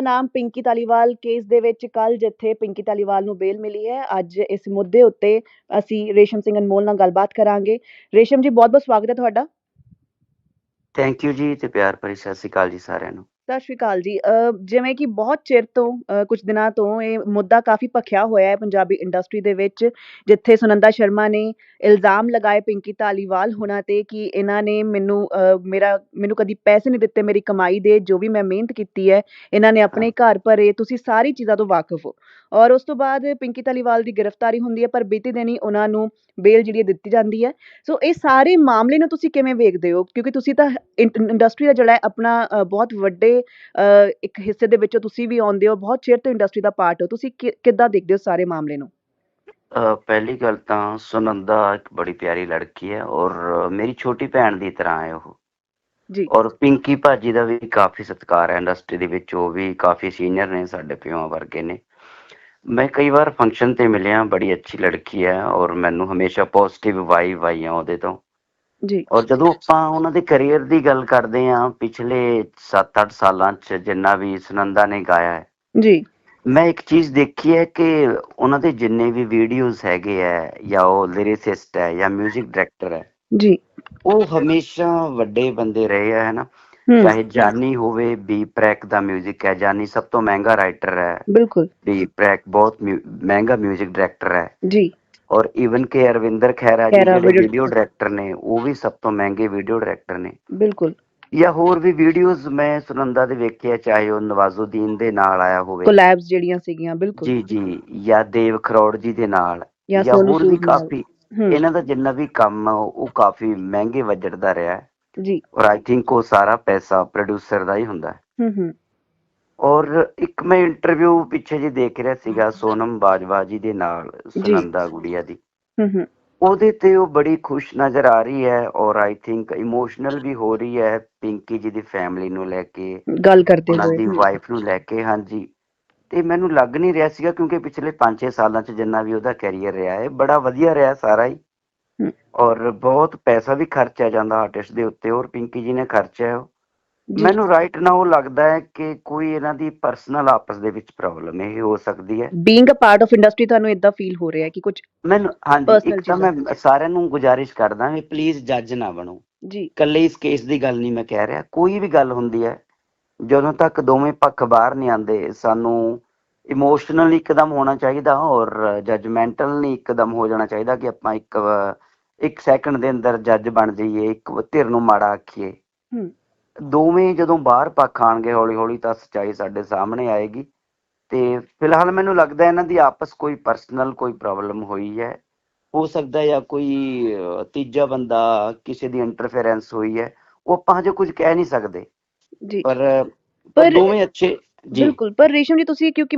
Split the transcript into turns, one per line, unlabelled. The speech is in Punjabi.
ਨਾਮ ਪਿੰਕੀ ਤਾਲੀਵਾਲ ਕੇਸ ਦੇ ਵਿੱਚ ਕੱਲ ਜਿੱਥੇ ਪਿੰਕੀ ਤਾਲੀਵਾਲ ਨੂੰ ਬੇਲ ਮਿਲੀ ਹੈ, ਅੱਜ ਇਸ ਮੁੱਦੇ ਉੱਤੇ ਅਸੀਂ ਰੇਸ਼ਮ ਸਿੰਘ ਅਨਮੋਲ ਨਾਲ ਗੱਲਬਾਤ ਕਰਾਂਗੇ। ਰੇਸ਼ਮ ਜੀ ਬਹੁਤ ਬਹੁਤ ਸਵਾਗਤ ਹੈ ਤੁਹਾਡਾ।
ਥੈਂਕ ਯੂ ਜੀ ਤੇ ਪਿਆਰ ਭਰੀ ਸਤਿ ਸ਼੍ਰੀ ਅਕਾਲ ਜੀ ਸਾਰਿਆਂ ਨੂੰ।
ਸਤਿ ਸ਼੍ਰੀ ਅਕਾਲ ਜੀ। ਜਿਵੇਂ ਕਿ ਬਹੁਤ ਚਿਰ ਤੋਂ, ਅਹ ਕੁਝ ਦਿਨਾਂ ਤੋਂ ਇਹ ਮੁੱਦਾ ਕਾਫੀ ਭਖਿਆ ਹੋਇਆ ਹੈ ਪੰਜਾਬੀ ਇੰਡਸਟਰੀ ਦੇ ਵਿੱਚ, ਜਿੱਥੇ ਸੁਨੰਦਾ ਸ਼ਰਮਾ ਨੇ ਇਲਜ਼ਾਮ ਲਗਾਏ ਪਿੰਕੀ ਧਾਲੀਵਾਲ ਹੋਣਾ ਤੇ ਕਿ ਇਹਨਾਂ ਨੇ ਮੈਨੂੰ ਮੇਰਾ, ਮੈਨੂੰ ਕਦੀ ਪੈਸੇ ਨਹੀਂ ਦਿੱਤੇ, ਮੇਰੀ ਕਮਾਈ ਦੇ ਜੋ ਵੀ ਮੈਂ ਮਿਹਨਤ ਕੀਤੀ ਹੈ, ਇਹਨਾਂ ਨੇ ਆਪਣੇ ਘਰ ਭਰੇ, ਤੁਸੀਂ ਸਾਰੀ ਚੀਜ਼ਾਂ ਤੋਂ ਵਾਕਿਫ ਹੋ। ਔਰ ਉਸ ਤੋਂ ਬਾਅਦ ਪਿੰਕੀ ਧਾਲੀਵਾਲ ਦੀ ਗ੍ਰਿਫਤਾਰੀ ਹੁੰਦੀ ਹੈ, ਪਰ ਬੀਤੇ ਦਿਨ ਹੀ ਉਹਨਾਂ ਨੂੰ ਬੇਲ ਜਿਹੜੀ ਹੈ ਦਿੱਤੀ ਜਾਂਦੀ ਹੈ। ਸੋ ਇਹ ਸਾਰੇ ਮਾਮਲੇ ਨੂੰ ਤੁਸੀਂ ਕਿਵੇਂ ਵੇਖਦੇ ਹੋ? ਕਿਉਂਕਿ ਤੁਸੀਂ ਤਾਂ ਇੰਡਸਟਰੀ ਦਾ ਜਿਹੜਾ ਆਪਣਾ ਬਹੁਤ ਵੱਡੇ ਅਹ, ਇੱਕ ਹਿੱਸੇ ਦੇ ਵਿੱਚੋਂ ਤੁਸੀਂ ਵੀ ਆਉਂਦੇ ਹੋ ਬਹੁਤ ਚਿਰ ਤੋਂ ਇੰਡਸਟਰੀ ਦਾ ਪਾਰਟ ਹੋ ਤੁਸੀਂ ਕਿੱਦਾਂ ਦੇਖਦੇ ਹੋ ਸਾਰੇ ਮਾਮਲੇ ਨੂੰ?
ਪਹਿਲੀ ਗੱਲ ਤਾਂ ਸੁਨੰਦਾ ਇੱਕ ਬੜੀ ਪਿਆਰੀ ਲੜਕੀ ਹੈ ਔਰ ਮੇਰੀ ਛੋਟੀ ਭੈਣ ਦੀ ਤਰ੍ਹਾਂ ਹੈ ਉਹ।
ਜੀ।
ਔਰ ਪਿੰਕੀ ਭਾਜੀ ਦਾ ਵੀ ਕਾਫੀ ਸਤਿਕਾਰ ਹੈ ਇੰਡਸਟਰੀ ਦੇ ਵਿੱਚ ਉਹ ਵੀ ਕਾਫੀ ਸੀਨੀਅਰ ਨੇ ਸਾਡੇ ਪਿਓਾਂ ਵਰਗੇ ਨੇ। ਮੈਂ ਕਈ ਵਾਰ ਫੰਕਸ਼ਨ ਤੇ ਮਿਲਿਆ ਬੜੀ ਅੱਛੀ ਲੜਕੀ ਹੈ ਔਰ ਮੈਨੂੰ ਹਮੇਸ਼ਾ ਪੋਜ਼ਿਟਿਵ ਵਾਈਬ ਆਈਆਂ ਉਹਦੇ ਤੋਂ।
ਜੀ
ਔਰ ਜਦੋਂ ਆਪਾਂ ਉਹਨਾਂ ਦੇ ਕੈਰੀਅਰ ਦੀ ਗੱਲ ਕਰਦੇ ਹਾਂ ਪਿਛਲੇ 7-8 ਸਾਲਾਂ 'ਚ ਜਿੰਨਾ ਵੀ ਸੁਨੰਦਾ ਨੇ ਗਾਇਆ ਹੈ
ਜੀ
ਮੈਂ ਇੱਕ ਚੀਜ਼ ਦੇਖੀ ਹੈ ਕਿ ਉਹਨਾਂ ਦੇ ਜਿੰਨੇ ਵੀ ਵੀਡੀਓਜ਼ ਹੈਗੇ ਆ ਜਾਂ ਉਹ ਲਿਰਿਸਿਸਟ ਹੈ ਜਾਂ 뮤직 ਡਾਇਰੈਕਟਰ ਹੈ
ਜੀ
ਉਹ ਹਮੇਸ਼ਾ ਵੱਡੇ ਬੰਦੇ ਰਹੇ ਆ ਹੈ ਨਾ
ਹੂੰ
ਚਾਹੇ ਜਾਨੀ ਹੋਵੇ ਬੀ ਪ੍ਰੈਕ ਦਾ 뮤직 ਹੈ ਜਾਨੀ ਸਭ ਤੋਂ ਮਹਿੰਗਾ ਰਾਈਟਰ ਹੈ
ਬਿਲਕੁਲ
ਬੀ ਪ੍ਰੈਕ ਬਹੁਤ ਮਿਊ- ਮਹਿੰਗਾ 뮤직 ਡਾਇਰੈਕਟਰ ਹੈ
ਜੀ
ਔਰ ਈਵਨ ਕਿ ਅਰਵਿੰਦਰ ਖਹਿਰਾ ਜੀ
ਖਹਿਰਾ
ਜਿਹੜੇ
video
ਵੀਡੀਓ ਡਾਇਰੈਕਟਰ ਨੇ ਉਹ ਵੀ ਸਭ ਤੋਂ ਮਹਿੰਗੇ ਵੀਡੀਓ ਡਾਇਰੈਕਟਰ ਨੇ।
ਬਿਲਕੁਲ।
ਜਾਂ ਹੋਰ ਵੀ ਵੀਡੀਓਜ਼ ਮੈਂ ਸੁਨੰਦਾ ਦੇ ਵੇਖਿਆ ਚਾਹੇ ਉਹ ਨਵਾਜ਼ੁਦੀਨ ਦੇ ਨਾਲ ਆਇਆ ਹੋਵੇ।
ਕੋਲੈਬਸ ਜਿਹੜੀਆਂ ਸੀਗੀਆਂ ਬਿਲਕੁਲ।
ਜੀ ਜੀ ਜਾਂ ਦੇਵ ਖਰੋੜ ਜੀ ਦੇ ਨਾਲ
ਜਾਂ
ਜਾਂ
ਸੋਨੂ
ਹੋਰ ਵੀ
ਸੂਦ ਨਾਲ।
ਕਾਫੀ
ਹੂੰ।
ਇਹਨਾਂ ਦਾ ਜਿੰਨਾ ਵੀ ਕੰਮ ਆ ਉਹ ਕਾਫੀ ਮਹਿੰਗੇ ਵੱਜਦਾ ਰਿਹਾ। ਹੈ
ਜੀ।
ਔਰ ਆਈ ਥਿੰਕ ਉਹ ਸਾਰਾ ਪੈਸਾ ਪ੍ਰੋਡਿਊਸਰ ਦਾ ਹੀ ਹੁੰਦਾ। ਹੈ
ਹੂੰ ਹੂੰ।
ਔਰ ਇੱਕ ਮੈਂ ਇੰਟਰਵਿਊ ਪਿੱਛੇ ਜੇ ਦੇਖ ਰਿਹਾ ਸੀਗਾ ਸੋਨਮ ਬਾਜਵਾ ਜੀ ਦੇ ਨਾਲ ਸੁਨੰਦਾ ਗੁੜੀਆ ਦੀ।
ਹੂੰ
ਉਹਦੇ ਤੇ ਉਹ ਬੜੀ ਖੁਸ਼ ਨਜ਼ਰ ਆ ਰਹੀ ਹੈ ਔਰ ਆਈ ਥਿੰਕ ਇਮੋਸ਼ਨਲ ਵੀ ਹੋ ਰਹੀ ਹੈ ਪਿੰਕੀ ਜੀ ਦੀ ਫੈਮਿਲੀ ਨੂੰ ਲੈ ਕੇ
ਗੱਲ ਕਰਦੇ
ਉਹਨਾਂ
ਹੋਏ।
ਦੀ ਵਾਈਫ ਨੂੰ ਲੈ ਕੇ ਹਾਂਜੀ। ਤੇ ਮੈਨੂੰ ਲੱਗ ਨਹੀਂ ਰਿਹਾ ਸੀਗਾ ਕਿਉਂਕਿ ਪਿਛਲੇ 5-6 ਸਾਲਾਂ ਚ ਜਿੰਨਾ ਵੀ ਉਹਦਾ ਕੈਰੀਅਰ ਰਿਹਾ ਹੈ ਬੜਾ ਵਧੀਆ ਰਿਹਾ ਸਾਰਾ ਹੀ। ਔਰ ਬਹੁਤ ਪੈਸਾ ਵੀ ਖਰਚਿਆ ਜਾਂਦਾ ਆਰਟਿਸਟ ਦੇ ਉੱਤੇ ਔਰ ਪਿੰਕੀ ਜੀ ਨੇ ਖਰਚਿਆ ਮੈਨੂੰ ਰਾਈਟ ਨਾ ਉਹ ਲੱਗਦਾ ਹੈ ਕਿ ਕੋਈ ਇਹਨਾਂ ਦੀ ਪਰਸਨਲ ਆਪਸ ਦੇ ਵਿੱਚ ਪ੍ਰੋਬਲਮ ਇਹ ਹੋ ਸਕਦੀ ਹੈ।
Being a part of industry ਤੁਹਾਨੂੰ ਇਦਾਂ ਫੀਲ ਹੋ ਰਿਹਾ ਹੈ ਕਿ ਕੁਝ
ਮੈਨੂੰ ਹਾਂਜੀ
Personal
ਇੱਕ ਤਾਂ ਮੈਂ ਸਾਰਿਆਂ ਨੂੰ ਗੁਜ਼ਾਰਿਸ਼ ਕਰਦਾ ਵੀ ਪਲੀਜ਼ ਜੱਜ ਨਾ ਬਣੋ।
ਜੀ।
ਇਕੱਲੇ ਇਸ ਕੇਸ ਦੀ ਗੱਲ ਨਹੀਂ ਮੈਂ ਕਹਿ ਰਿਹਾ। ਕੋਈ ਵੀ ਗੱਲ ਹੁੰਦੀ ਹੈ ਜਦੋਂ ਤੱਕ ਦੋਵੇਂ ਪੱਖ ਬਾਹਰ ਨਹੀਂ ਆਉਂਦੇ ਸਾਨੂੰ ਇਮੋਸ਼ਨਲ ਇੱਕਦਮ ਹੋਣਾ ਚਾਹੀਦਾ ਔਰ ਜਜਮੈਂਟਲ ਨਹੀਂ ਇੱਕਦਮ ਹੋ ਜਾਣਾ ਚਾਹੀਦਾ ਕਿ ਆਪਾਂ ਇੱਕ ਇੱਕ ਸੈਕਿੰਡ ਦੇ ਅੰਦਰ ਜੱਜ ਬਣ ਜਾਈਏ ਇੱਕ ਧਿਰ ਨੂੰ ਮਾੜਾ ਆਖੀਏ।
ਹੂੰ।
ਦੋਵੇਂ ਜਦੋਂ ਬਾਹਰ ਪੱਖ ਆਣਗੇ ਹੌਲੀ ਹੌਲੀ ਤਾਂ ਸੱਚਾਈ ਸਾਡੇ ਸਾਹਮਣੇ ਆਏਗੀ। ਤੇ ਫਿਲਹਾਲ ਮੈਨੂੰ ਲੱਗਦਾ ਇਹਨਾਂ ਦੀ ਆਪਸ ਕੋਈ ਪਰਸਨਲ ਕੋਈ ਪ੍ਰੋਬਲਮ ਹੋਈ ਹੈ। ਹੋ ਸਕਦਾ ਜਾਂ ਕੋਈ ਤੀਜਾ ਬੰਦਾ ਕਿਸੇ ਦੀ ਇੰਟਰਫੇਰੈਂਸ ਹੋਈ ਹੈ। ਉਹ ਆਪਾਂ ਹਜੇ ਕੁਝ ਕਹਿ ਨਹੀਂ ਸਕਦੇ।
ਜੀ।
ਪਰ
ਪਰ-
ਦੋਵੇਂ ਅੱਛੇ ਜੀ।
ਬਿਲਕੁਲ। ਪਰ ਰੇਸ਼ਮ ਜੀ ਤੁਸੀਂ ਕਿਉਂਕਿ